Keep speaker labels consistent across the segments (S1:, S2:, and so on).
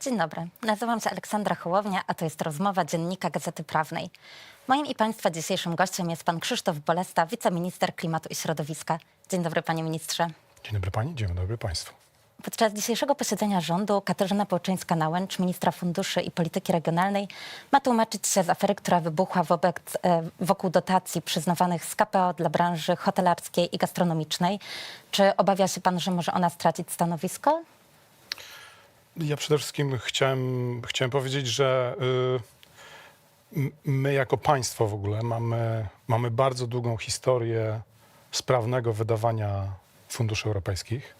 S1: Dzień dobry, nazywam się Aleksandra Hołownia, a to jest rozmowa Dziennika Gazety Prawnej. Moim i Państwa dzisiejszym gościem jest pan Krzysztof Bolesta, wiceminister klimatu i środowiska. Dzień dobry, panie ministrze.
S2: Dzień dobry pani, dzień dobry państwu.
S1: Podczas dzisiejszego posiedzenia rządu Katarzyna Połczyńska-Nałęcz, ministra funduszy i polityki regionalnej, ma tłumaczyć się z afery, która wybuchła wobec, e, wokół dotacji przyznawanych z KPO dla branży hotelarskiej i gastronomicznej. Czy obawia się pan, że może ona stracić stanowisko?
S2: Ja przede wszystkim chciałem, chciałem powiedzieć, że y, my jako państwo w ogóle mamy, mamy bardzo długą historię sprawnego wydawania funduszy europejskich.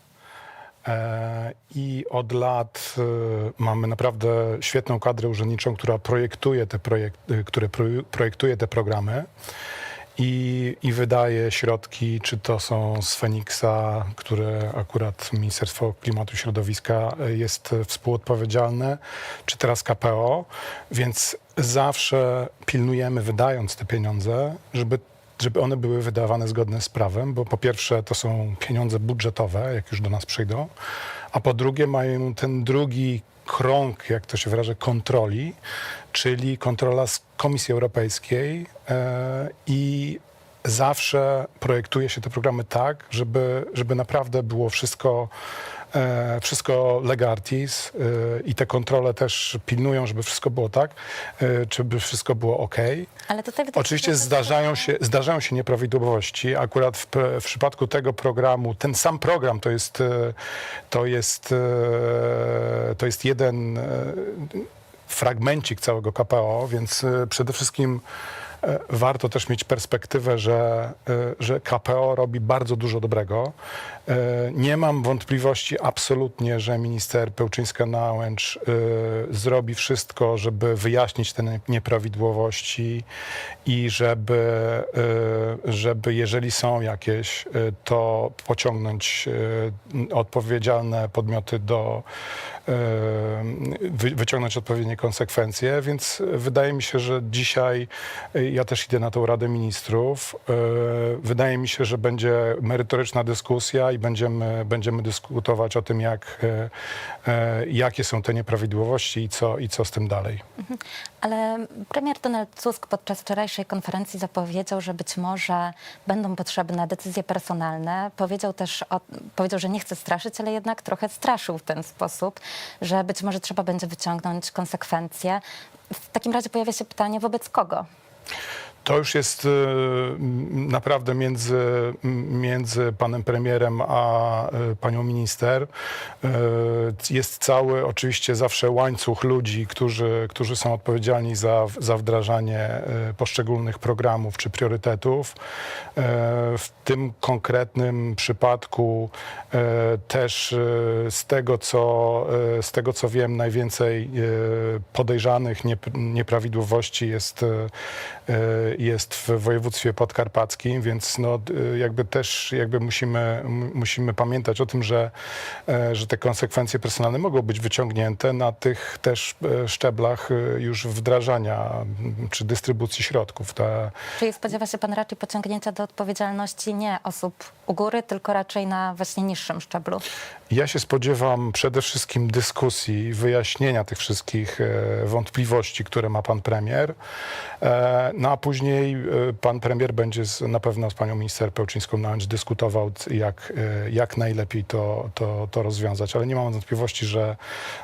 S2: E, I od lat y, mamy naprawdę świetną kadrę urzędniczą, która projektuje te, projekt, y, które pro- projektuje te programy. I, i wydaje środki, czy to są z Feniksa, które akurat Ministerstwo Klimatu i Środowiska jest współodpowiedzialne, czy teraz KPO, więc zawsze pilnujemy, wydając te pieniądze, żeby żeby one były wydawane zgodnie z prawem, bo po pierwsze to są pieniądze budżetowe, jak już do nas przyjdą, a po drugie mają ten drugi krąg, jak to się wyraża, kontroli, czyli kontrola z Komisji Europejskiej e, i zawsze projektuje się te programy tak, żeby, żeby naprawdę było wszystko, wszystko lega artis e, i te kontrole też pilnują, żeby wszystko było tak, e, żeby wszystko było ok.
S1: Ale tutaj wydaje
S2: Oczywiście zdarzają się, zdarzają się nieprawidłowości. Akurat w, w przypadku tego programu, ten sam program to jest, e, to jest, e, to jest jeden e, fragmencik całego KPO, więc e, przede wszystkim e, warto też mieć perspektywę, że, e, że KPO robi bardzo dużo dobrego. E, Nie mam wątpliwości absolutnie, że minister Pełczyńska-Nałęcz e, zrobi wszystko, żeby wyjaśnić te nie- nieprawidłowości i żeby, e, żeby jeżeli są jakieś, e, to pociągnąć e, odpowiedzialne podmioty do e, wyciągnąć odpowiednie konsekwencje, więc wydaje mi się, że dzisiaj e, ja też idę na tą Radę Ministrów. E, Wydaje mi się, że będzie merytoryczna dyskusja i będziemy, będziemy dyskutować o tym, jak, e, jakie są te nieprawidłowości i co, i co z tym dalej.
S1: Ale premier Donald Tusk podczas wczorajszej konferencji zapowiedział, że być może będą potrzebne decyzje personalne. Powiedział też, o, powiedział, że nie chce straszyć, ale jednak trochę straszył w ten sposób, że być może trzeba będzie wyciągnąć konsekwencje. W takim razie pojawia się pytanie, wobec kogo?
S2: To już jest y, naprawdę między, między panem premierem a y, panią minister. Y, Jest cały oczywiście zawsze łańcuch ludzi, którzy, którzy są odpowiedzialni za, za wdrażanie poszczególnych programów czy priorytetów. W tym konkretnym przypadku też z tego, co, z tego, co wiem, najwięcej podejrzanych niep- nieprawidłowości jest, jest w województwie podkarpackim, więc no, jakby też jakby musimy, musimy pamiętać o tym, że, e, że te konsekwencje personalne mogą być wyciągnięte na tych też e, szczeblach y, już wdrażania czy dystrybucji środków. Te,
S1: Czyli spodziewa się pan raczej pociągnięcia do odpowiedzialności nie osób u góry, tylko raczej na właśnie niższym szczeblu?
S2: Ja się spodziewam przede wszystkim dyskusji, wyjaśnienia tych wszystkich e, wątpliwości, które ma pan premier. E, no a później e, pan premier będzie z, na pewno z panią minister Pełczyńską Nałęcz dyskutował, jak, e, jak najlepiej to, to, to rozwiązać. Ale nie mam wątpliwości, że,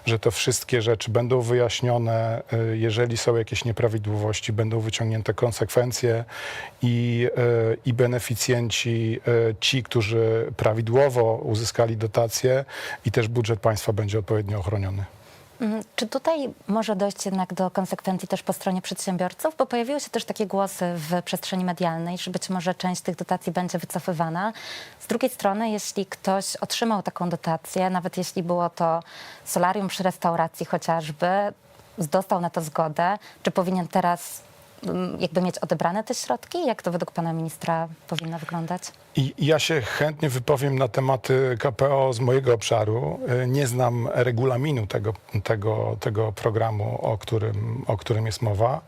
S2: że to wszystkie rzeczy będą wyjaśnione. E, jeżeli są jakieś nieprawidłowości, będą wyciągnięte konsekwencje i, i beneficjenci, ci, którzy prawidłowo uzyskali dotacje i też budżet państwa będzie odpowiednio ochroniony.
S1: Mm, Czy tutaj może dojść jednak do konsekwencji też po stronie przedsiębiorców? Bo pojawiły się też takie głosy w przestrzeni medialnej, że być może część tych dotacji będzie wycofywana. Z drugiej strony, jeśli ktoś otrzymał taką dotację, nawet jeśli było to solarium przy restauracji chociażby, dostał na to zgodę, czy powinien teraz mm, jakby mieć odebrane te środki? Jak to według pana ministra powinno wyglądać?
S2: I ja się chętnie wypowiem na tematy KPO z mojego obszaru. Y, Nie znam regulaminu tego, tego, tego programu, o którym, o którym jest mowa,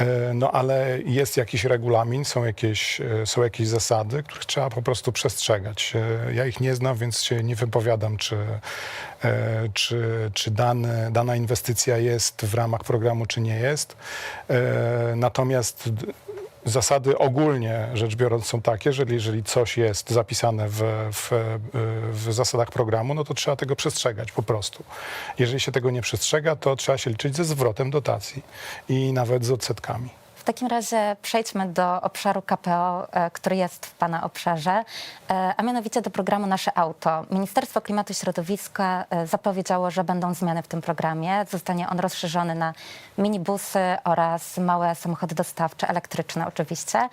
S2: Y, no ale jest jakiś regulamin, są jakieś, y, są jakieś zasady, których trzeba po prostu przestrzegać. Ja ich nie znam, więc się nie wypowiadam, czy, czy, czy dana inwestycja jest w ramach programu, czy nie jest. Natomiast Zasady ogólnie rzecz biorąc są takie, że jeżeli coś jest zapisane w, w, w zasadach programu, no to trzeba tego przestrzegać po prostu. Jeżeli się tego nie przestrzega, to trzeba się liczyć ze zwrotem dotacji i nawet z odsetkami.
S1: Takim razie przejdźmy do obszaru KPO, e, który jest w Pana obszarze, e, a mianowicie do programu Nasze Auto. Ministerstwo Klimatu i Środowiska e, zapowiedziało, że będą zmiany w tym programie. Zostanie on rozszerzony na minibusy oraz małe samochody dostawcze, elektryczne oczywiście.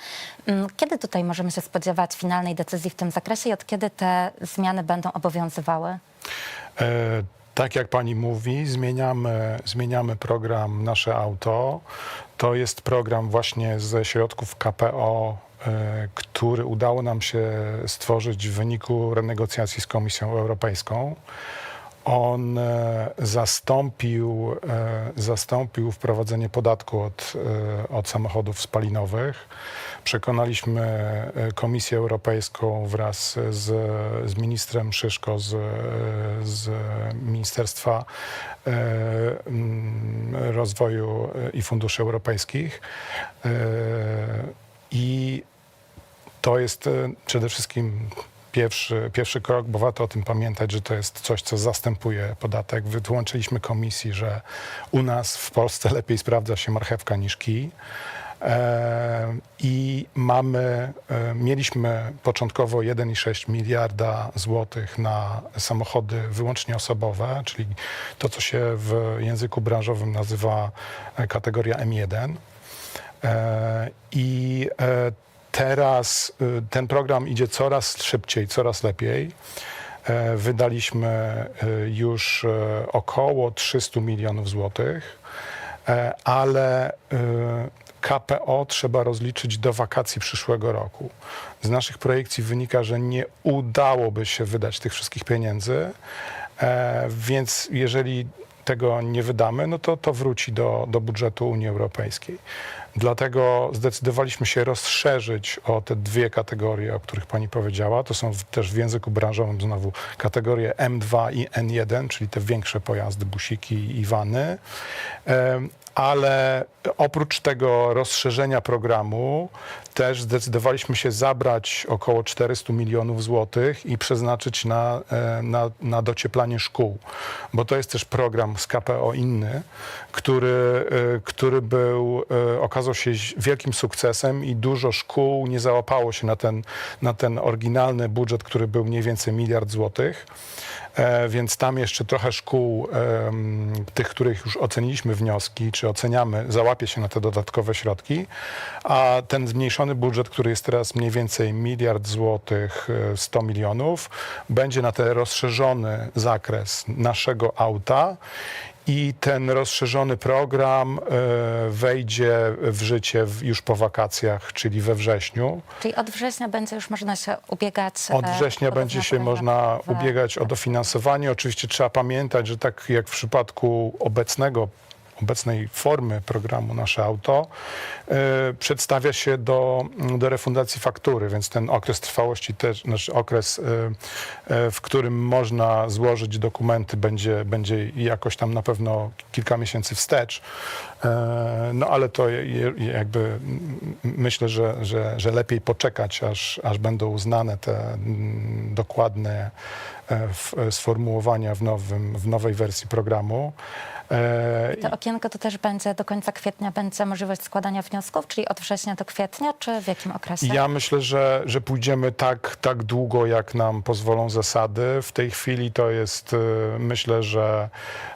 S1: Mm, Kiedy tutaj możemy się spodziewać finalnej decyzji w tym zakresie i od kiedy te zmiany będą obowiązywały?
S2: E, tak jak pani mówi, zmieniamy, zmieniamy program Nasze Auto. To jest program właśnie ze środków KPO, e, który udało nam się stworzyć w wyniku renegocjacji z Komisją Europejską. On e, zastąpił, e, zastąpił wprowadzenie podatku od, od samochodów spalinowych. Przekonaliśmy e, Komisję Europejską wraz z, z ministrem Szyszko z, z Ministerstwa e, mm, Rozwoju i Funduszy Europejskich. E, I to jest e, przede wszystkim pierwszy, pierwszy krok, bo warto o tym pamiętać, że to jest coś, co zastępuje podatek. Wytłumaczyliśmy komisji, że u nas w Polsce lepiej sprawdza się marchewka niż kij. I mamy, mieliśmy początkowo 1,6 miliarda złotych na samochody wyłącznie osobowe, czyli to, co się w języku branżowym nazywa e, kategoria M1. E, I e, teraz y, ten program idzie coraz szybciej, coraz lepiej. Wydaliśmy y, już około 300 milionów złotych, ale y, KPO trzeba rozliczyć do wakacji przyszłego roku. Z naszych projekcji wynika, że nie udałoby się wydać tych wszystkich pieniędzy, e, więc jeżeli tego nie wydamy, no to to wróci do, do budżetu Unii Europejskiej. Dlatego zdecydowaliśmy się rozszerzyć o te dwie kategorie, o których pani powiedziała. To są też w języku branżowym znowu kategorie M2 i N1, czyli te większe pojazdy, busiki i wany. Ale oprócz tego rozszerzenia programu też zdecydowaliśmy się zabrać około 400 milionów złotych i przeznaczyć na, e, na, na docieplanie szkół, bo to jest też program z KPO inny, który, e, który był, e, okazał się wielkim sukcesem i dużo szkół nie załapało się na ten, na ten oryginalny budżet, który był mniej więcej miliard złotych. E, więc tam jeszcze trochę szkół, tych, których już oceniliśmy wnioski, czy oceniamy, załapie się na te dodatkowe środki, a ten zmniejszony budżet, który jest teraz mniej więcej miliard złotych, e, 100 milionów, będzie na ten rozszerzony zakres naszego auta i ten rozszerzony program e, wejdzie w życie już po wakacjach, czyli we wrześniu.
S1: Czyli od września będzie już można się ubiegać.
S2: Od
S1: e,
S2: września
S1: o
S2: będzie się można ubiegać o dofinansowanie. Oczywiście trzeba pamiętać, że tak jak w przypadku obecnego obecnej formy programu Nasze Auto e, przedstawia się do, do refundacji faktury, więc ten okres trwałości też, znaczy okres, e, e, w którym można złożyć dokumenty będzie, będzie jakoś tam na pewno kilka miesięcy wstecz. No ale to jakby myślę, że, że, że lepiej poczekać, aż, aż będą uznane te mm, dokładne sformułowania w, nowym, w nowej wersji programu. E,
S1: To okienko to też będzie do końca kwietnia, będzie możliwość składania wniosków, czyli od września do kwietnia, czy w jakim okresie?
S2: Ja myślę, że, że pójdziemy tak, tak długo, jak nam pozwolą zasady. W tej chwili to jest, e, myślę, że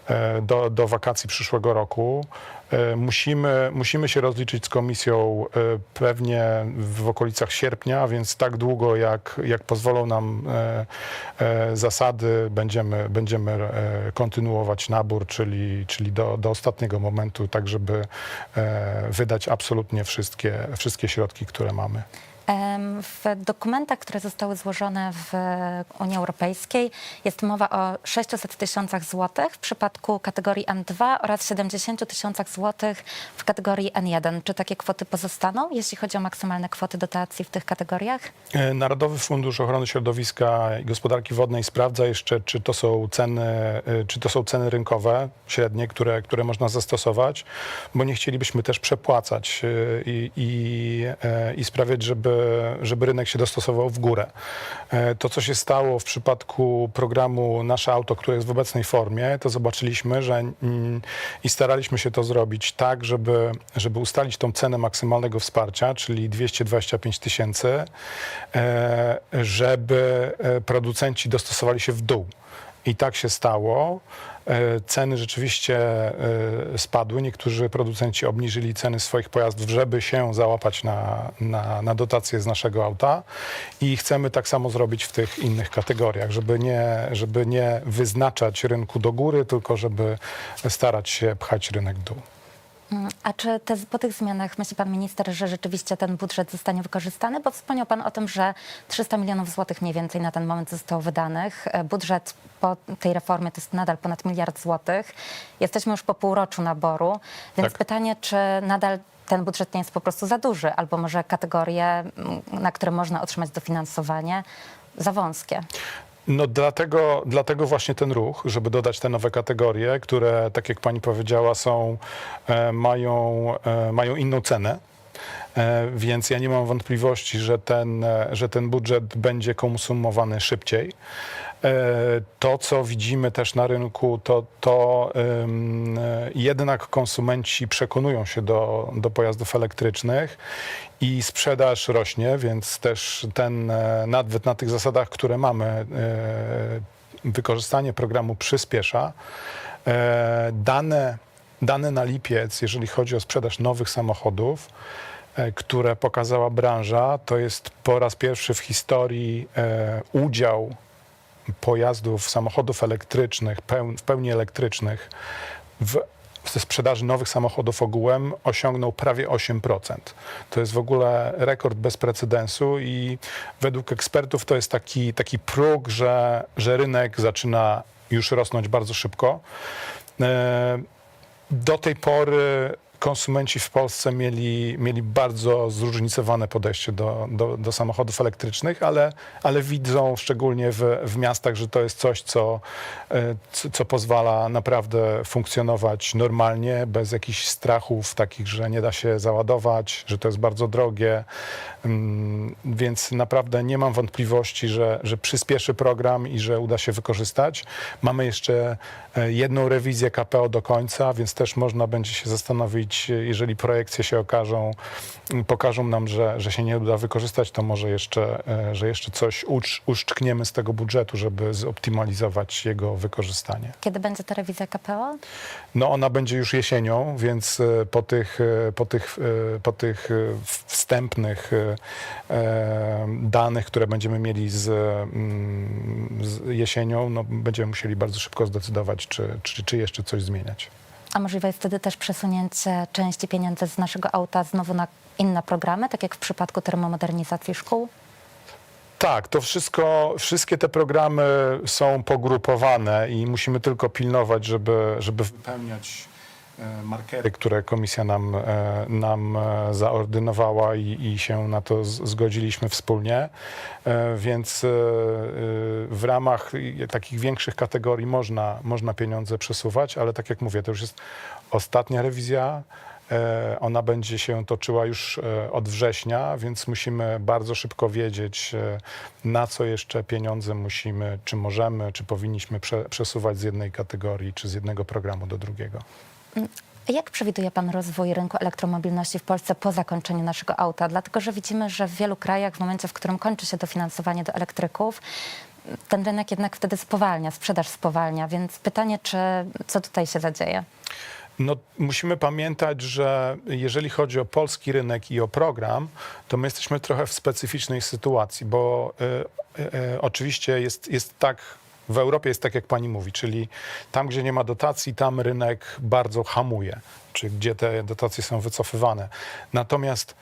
S2: e, do, do wakacji przyszłego roku. E, Musimy, musimy się rozliczyć z komisją e, pewnie w okolicach sierpnia, więc tak długo, jak, jak pozwolą nam e, zasady, będziemy, będziemy kontynuować nabór, czyli, czyli do, do ostatniego momentu, tak żeby wydać absolutnie wszystkie, wszystkie środki, które mamy.
S1: W dokumentach, które zostały złożone w Unii Europejskiej jest mowa o 600 tysiącach złotych w przypadku kategorii N2 oraz 70 tysiącach złotych w kategorii N1. Czy takie kwoty pozostaną, jeśli chodzi o maksymalne kwoty dotacji w tych kategoriach?
S2: E, Narodowy Fundusz Ochrony Środowiska i Gospodarki Wodnej sprawdza jeszcze, czy to są ceny, e, czy to są ceny rynkowe średnie, które, które można zastosować, bo nie chcielibyśmy też przepłacać e, i, i, i sprawiać, żeby, żeby rynek się dostosował w górę. E, To, co się stało w przypadku programu Nasze Auto, które jest w obecnej formie, to zobaczyliśmy, że i staraliśmy się to zrobić tak, żeby, żeby ustalić tą cenę maksymalnego wsparcia, czyli 225 tysięcy, e, żeby e, producenci dostosowali się w dół. I tak się stało. E, Ceny rzeczywiście e, spadły. Niektórzy producenci obniżyli ceny swoich pojazdów, żeby się załapać na, na, na dotacje z naszego auta. I chcemy tak samo zrobić w tych innych kategoriach, żeby nie, żeby nie wyznaczać rynku do góry, tylko żeby starać się pchać rynek w dół.
S1: A czy te, po tych zmianach myśli pan minister, że rzeczywiście ten budżet zostanie wykorzystany? Bo wspomniał pan o tym, że 300 milionów złotych mniej więcej na ten moment zostało wydanych. E, Budżet po tej reformie to jest nadal ponad miliard złotych. Jesteśmy już po półroczu naboru, więc
S2: Tak.
S1: pytanie, czy nadal ten budżet nie jest po prostu za duży, albo może kategorie, na które można otrzymać dofinansowanie, za wąskie.
S2: No dlatego, dlatego właśnie ten ruch, żeby dodać te nowe kategorie, które, tak jak pani powiedziała, są, e, mają, e, mają inną cenę. E, Więc ja nie mam wątpliwości, że ten, że ten budżet będzie konsumowany szybciej. E, To, co widzimy też na rynku, to, to e, jednak konsumenci przekonują się do, do pojazdów elektrycznych i sprzedaż rośnie, więc też ten e, nadwyt na tych zasadach, które mamy, wykorzystanie programu przyspiesza. Dane, dane na lipiec, jeżeli chodzi o sprzedaż nowych samochodów, które pokazała branża, to jest po raz pierwszy w historii udział pojazdów, samochodów elektrycznych, peł, w pełni elektrycznych w ze sprzedaży nowych samochodów ogółem osiągnął prawie 8%. To jest w ogóle rekord bez precedensu i według ekspertów to jest taki, taki próg, że, że rynek zaczyna już rosnąć bardzo szybko. E, Do tej pory konsumenci w Polsce mieli, mieli bardzo zróżnicowane podejście do, do, do samochodów elektrycznych, ale, ale widzą szczególnie w, w miastach, że to jest coś, co, e, co, pozwala naprawdę funkcjonować normalnie, bez jakichś strachów takich, że nie da się załadować, że to jest bardzo drogie. Mm, Więc naprawdę nie mam wątpliwości, że, że przyspieszy program i że uda się wykorzystać. Mamy jeszcze e, jedną rewizję KPO do końca, więc też można będzie się zastanowić, e, jeżeli projekcje się okażą, m, pokażą nam, że, że się nie uda wykorzystać, to może jeszcze, e, że jeszcze coś ucz, uszczkniemy z tego budżetu, żeby zoptymalizować jego wykorzystanie.
S1: Kiedy będzie ta rewizja KPO?
S2: No ona będzie już jesienią, więc e, po tych, e, po tych, po tych wstępnych danych, które będziemy mieli z, mm, z jesienią, no będziemy musieli bardzo szybko zdecydować, czy, czy, czy jeszcze coś zmieniać.
S1: A możliwe jest wtedy też przesunięcie części pieniędzy z naszego auta znowu na inne programy, tak jak w przypadku termomodernizacji szkół?
S2: Tak, to wszystko, wszystkie te programy są pogrupowane i musimy tylko pilnować, żeby, żeby wypełniać markery, które komisja nam, e, nam e, zaordynowała i, i się na to zgodziliśmy wspólnie. E, Więc e, e, w ramach takich większych kategorii można, można pieniądze przesuwać, ale tak jak mówię, to już jest ostatnia rewizja. E, Ona będzie się toczyła już e, od września, więc musimy bardzo szybko wiedzieć, e, na co jeszcze pieniądze musimy, czy możemy, czy powinniśmy prze, przesuwać z jednej kategorii, czy z jednego programu do drugiego.
S1: Jak przewiduje Pan rozwój rynku elektromobilności w Polsce po zakończeniu naszego auta? Dlatego, że widzimy, że w wielu krajach w momencie, w którym kończy się dofinansowanie do elektryków, ten rynek jednak wtedy spowalnia, sprzedaż spowalnia, więc pytanie, czy co tutaj się zadzieje?
S2: No, musimy pamiętać, że jeżeli chodzi o polski rynek i o program, to my jesteśmy trochę w specyficznej sytuacji, bo e, e, oczywiście jest, jest tak, w Europie jest tak, jak pani mówi, czyli tam, gdzie nie ma dotacji, tam rynek bardzo hamuje, czy gdzie te dotacje są wycofywane. Natomiast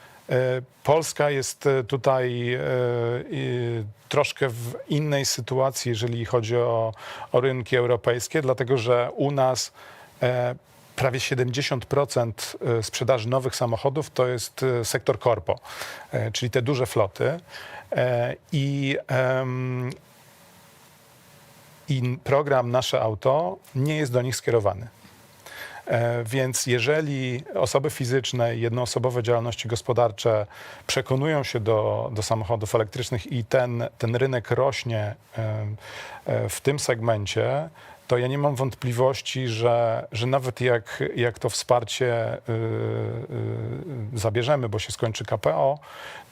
S2: Polska jest e, tutaj e, troszkę w innej sytuacji, jeżeli chodzi o, o rynki europejskie, dlatego że u nas e, prawie 70% e, sprzedaży nowych samochodów to jest e, sektor korpo, e, czyli te duże floty. E, I i program Nasze Auto nie jest do nich skierowany. E, Więc jeżeli osoby fizyczne jednoosobowe działalności gospodarcze przekonują się do, do samochodów elektrycznych i ten, ten rynek rośnie em, e, w tym segmencie, to ja nie mam wątpliwości, że, że nawet jak, jak to wsparcie y, y, zabierzemy, bo się skończy KPO,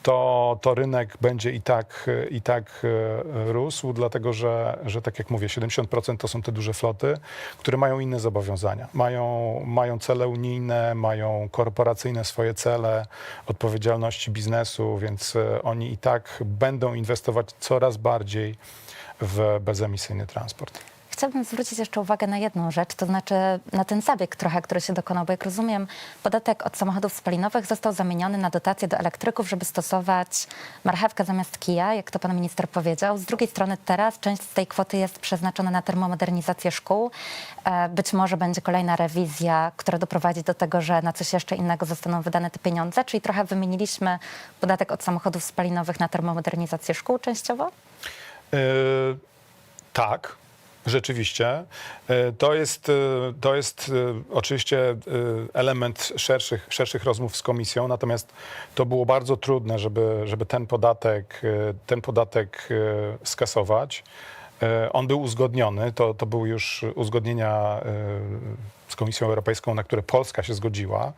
S2: to, to rynek będzie i tak, i tak y, rósł, dlatego że, że tak jak mówię, 70% to są te duże floty, które mają inne zobowiązania. Mają, mają cele unijne, mają korporacyjne swoje cele, odpowiedzialności biznesu, więc oni i tak będą inwestować coraz bardziej w bezemisyjny transport.
S1: Chciałabym zwrócić jeszcze uwagę na jedną rzecz, to znaczy na ten zabieg trochę, który się dokonał, bo jak rozumiem, podatek od samochodów spalinowych został zamieniony na dotację do elektryków, żeby stosować marchewkę zamiast kija, jak to pan minister powiedział. Z drugiej strony teraz część z tej kwoty jest przeznaczona na termomodernizację szkół. E, Być może będzie kolejna rewizja, która doprowadzi do tego, że na coś jeszcze innego zostaną wydane te pieniądze, czyli trochę wymieniliśmy podatek od samochodów spalinowych na termomodernizację szkół częściowo?
S2: Yy, tak, rzeczywiście. Yy, To jest, yy, to jest yy, oczywiście element szerszych, szerszych rozmów z komisją, natomiast to było bardzo trudne, żeby, żeby ten podatek, ten podatek skasować. On był uzgodniony, to, to były już uzgodnienia z Komisją Europejską, na które Polska się zgodziła.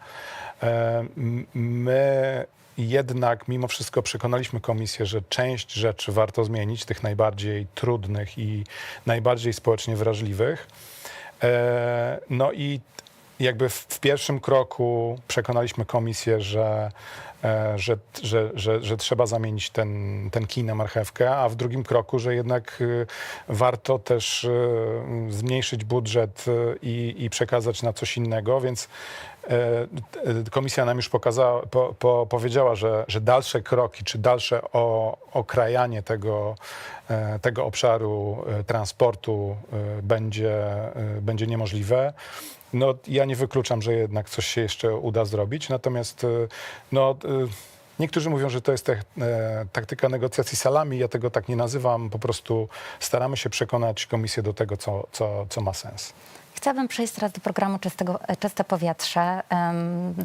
S2: My jednak mimo wszystko przekonaliśmy komisję, że część rzeczy warto zmienić, tych najbardziej trudnych i najbardziej społecznie wrażliwych. E, No i jakby w, pierwszym kroku przekonaliśmy komisję, że, e, że, że, że, że trzeba zamienić ten, ten kij na marchewkę, a w drugim kroku, że jednak y, warto też y, zmniejszyć budżet y, i, i przekazać na coś innego, więc e, komisja nam już pokazała, po, po, powiedziała, że, że dalsze kroki, czy dalsze o, okrajanie tego, e, tego obszaru transportu będzie, będzie niemożliwe. No, ja nie wykluczam, że jednak coś się jeszcze uda zrobić, natomiast e, no, e, niektórzy mówią, że to jest te, e, taktyka negocjacji salami, ja tego tak nie nazywam, po prostu staramy się przekonać komisję do tego, co, co, co ma sens.
S1: Chciałabym przejść teraz do programu Czystego, Czyste Powietrze.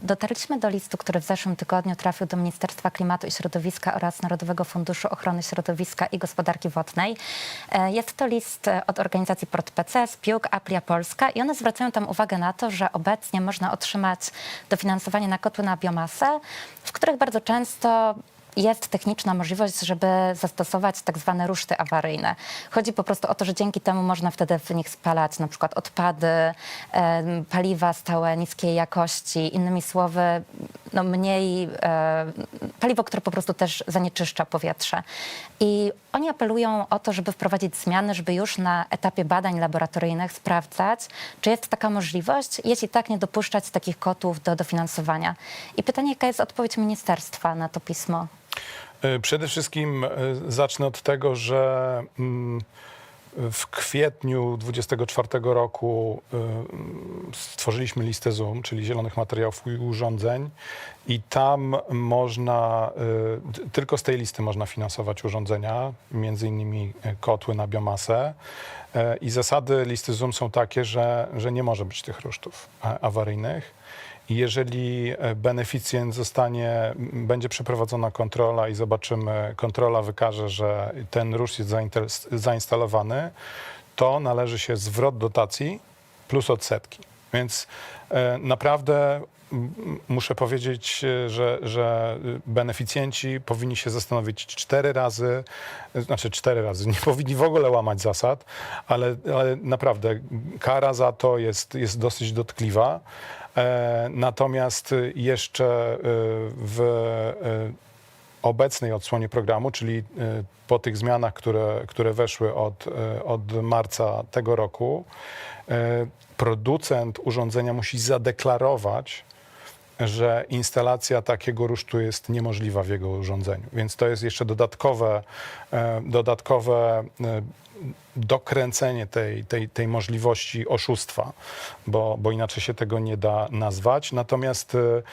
S1: Dotarliśmy do listu, który w zeszłym tygodniu trafił do Ministerstwa Klimatu i Środowiska oraz Narodowego Funduszu Ochrony Środowiska i Gospodarki Wodnej. E, Jest to list e, od organizacji Port PC, Spiuk, Aplia Polska i one zwracają tam uwagę na to, że obecnie można otrzymać dofinansowanie na kotły na biomasę, w których bardzo często jest techniczna możliwość, żeby zastosować tak zwane ruszty awaryjne. Chodzi po prostu o to, że dzięki temu można wtedy w nich spalać na przykład odpady, paliwa stałe niskiej jakości, innymi słowy, no mniej e, paliwo, które po prostu też zanieczyszcza powietrze. I oni apelują o to, żeby wprowadzić zmiany, żeby już na etapie badań laboratoryjnych sprawdzać, czy jest taka możliwość, jeśli tak, nie dopuszczać takich kotłów do dofinansowania. I pytanie, jaka jest odpowiedź ministerstwa na to pismo?
S2: E, Przede wszystkim e, zacznę od tego, że mm, w kwietniu 2024 roku e, stworzyliśmy listę ZUM, czyli zielonych materiałów i urządzeń i tam można, tylko z tej listy można finansować urządzenia, między innymi kotły na biomasę. I zasady listy ZUM są takie, że, że nie może być tych rusztów awaryjnych. Jeżeli e, beneficjent zostanie, będzie przeprowadzona kontrola i zobaczymy, kontrola wykaże, że ten rusz jest zainstalowany, to należy się zwrot dotacji plus odsetki. Więc e, naprawdę muszę powiedzieć, e, że, że beneficjenci powinni się zastanowić cztery razy, e, znaczy cztery razy, nie powinni w ogóle łamać zasad, ale, ale naprawdę kara za to jest, jest dosyć dotkliwa. E, Natomiast jeszcze w obecnej odsłonie programu, czyli po tych zmianach, które, które weszły od, od marca tego roku, producent urządzenia musi zadeklarować, że instalacja takiego rusztu jest niemożliwa w jego urządzeniu. Więc to jest jeszcze dodatkowe, e, dodatkowe e, dokręcenie tej, tej, tej możliwości oszustwa, bo, bo inaczej się tego nie da nazwać. Natomiast e, e,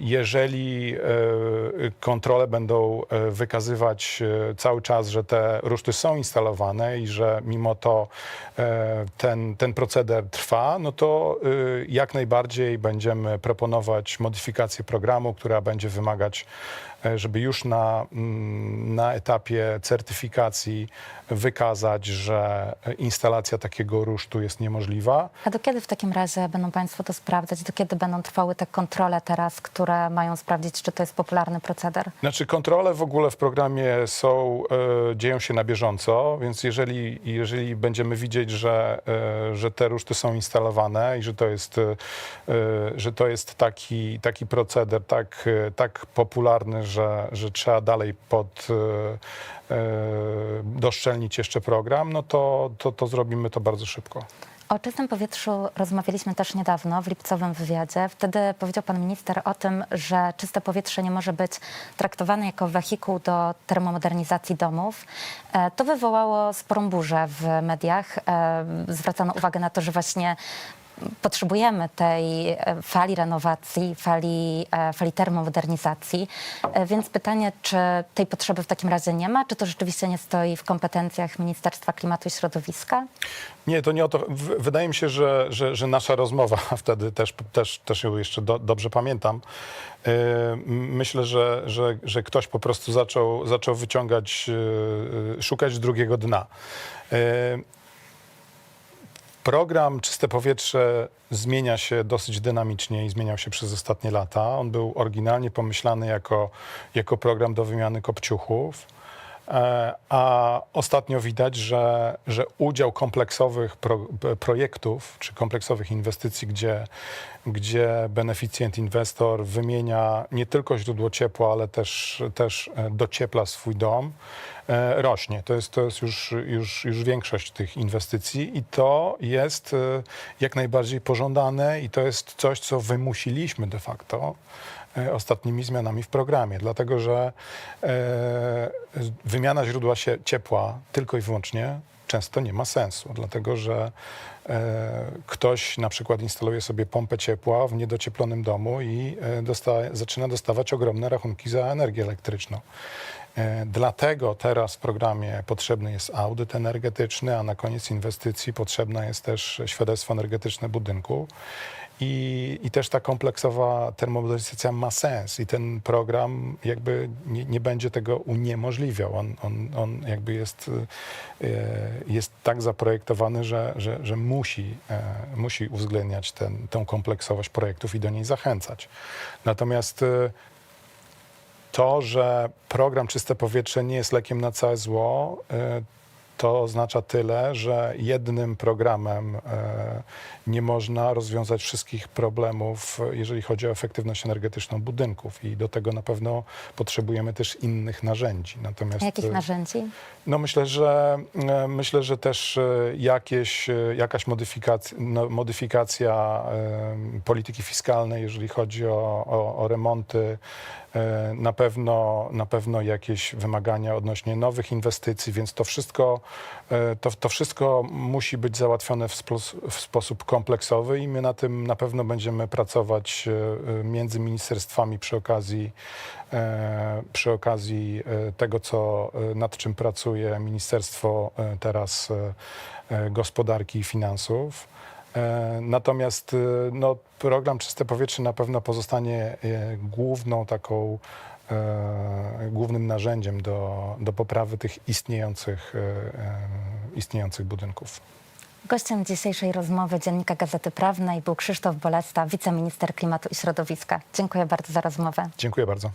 S2: jeżeli e, kontrole będą wykazywać cały czas, że te ruszty są instalowane i że mimo to ten, ten proceder trwa, no to jak najbardziej będziemy proponować modyfikację programu, która będzie wymagać żeby już na, mm, na etapie certyfikacji wykazać, że instalacja takiego rusztu jest niemożliwa.
S1: A do kiedy w takim razie będą Państwo to sprawdzać? Do kiedy będą trwały te kontrole teraz, które mają sprawdzić, czy to jest popularny proceder?
S2: Znaczy kontrole w ogóle w programie są, e, dzieją się na bieżąco, więc jeżeli, jeżeli będziemy widzieć, że, e, że te ruszty są instalowane i że to jest, e, że to jest taki, taki proceder tak, e, tak popularny, że, że trzeba dalej pod, e, e, doszczelnić jeszcze program, no to, to, to zrobimy to bardzo szybko.
S1: O czystym powietrzu rozmawialiśmy też niedawno w lipcowym wywiadzie. Wtedy powiedział pan minister o tym, że czyste powietrze nie może być traktowane jako wehikuł do termomodernizacji domów. E, To wywołało sporą burzę w mediach. E, Zwracano uwagę na to, że właśnie potrzebujemy tej e, fali renowacji, fali, e, fali termomodernizacji. E, Więc pytanie, czy tej potrzeby w takim razie nie ma? Czy to rzeczywiście nie stoi w kompetencjach Ministerstwa Klimatu i Środowiska?
S2: Nie, to nie o to. Wydaje mi się, że, że, że nasza rozmowa, wtedy też, też, też ją jeszcze do, dobrze pamiętam. Myślę, że, że, że ktoś po prostu zaczął, zaczął wyciągać, szukać drugiego dna. Program Czyste Powietrze zmienia się dosyć dynamicznie i zmieniał się przez ostatnie lata. On był oryginalnie pomyślany jako, jako program do wymiany kopciuchów. E, A ostatnio widać, że, że udział kompleksowych pro, projektów czy kompleksowych inwestycji, gdzie, gdzie beneficjent, inwestor wymienia nie tylko źródło ciepła, ale też, też e, dociepla swój dom, e, rośnie. To jest, to jest już, już, już większość tych inwestycji i to jest jak najbardziej pożądane i to jest coś, co wymusiliśmy de facto ostatnimi zmianami w programie, dlatego że e, wymiana źródła ciepła tylko i wyłącznie często nie ma sensu, dlatego że e, ktoś na przykład instaluje sobie pompę ciepła w niedocieplonym domu i e, dosta, zaczyna dostawać ogromne rachunki za energię elektryczną. E, Dlatego teraz w programie potrzebny jest audyt energetyczny, a na koniec inwestycji potrzebne jest też świadectwo energetyczne budynku. I, I też ta kompleksowa termomodernizacja ma sens i ten program jakby nie, nie będzie tego uniemożliwiał. On, on, on jakby jest, e, jest tak zaprojektowany, że, że, że musi, e, musi uwzględniać ten, tą kompleksowość projektów i do niej zachęcać. Natomiast e, to, że program Czyste Powietrze nie jest lekiem na całe zło, to oznacza tyle, że jednym programem nie można rozwiązać wszystkich problemów, jeżeli chodzi o efektywność energetyczną budynków i do tego na pewno potrzebujemy też innych narzędzi. Natomiast
S1: Jakich
S2: e,
S1: narzędzi?
S2: no myślę, że e, myślę, że też e, jakieś, jakaś modyfikacja, no, modyfikacja polityki fiskalnej, jeżeli chodzi o, o, o remonty, na pewno, na pewno jakieś wymagania odnośnie nowych inwestycji, więc to wszystko, to, to wszystko musi być załatwione w, spos- w sposób kompleksowy i my na tym na pewno będziemy pracować e, e, między ministerstwami przy okazji e, przy okazji tego, co, nad czym pracuje Ministerstwo teraz Gospodarki i Finansów. Natomiast no, program Czyste Powietrze na pewno pozostanie główną taką, głównym narzędziem do, do poprawy tych istniejących, istniejących budynków.
S1: Gościem dzisiejszej rozmowy Dziennika Gazety Prawnej był Krzysztof Bolesta, wiceminister klimatu i środowiska. Dziękuję bardzo za rozmowę.
S2: Dziękuję bardzo.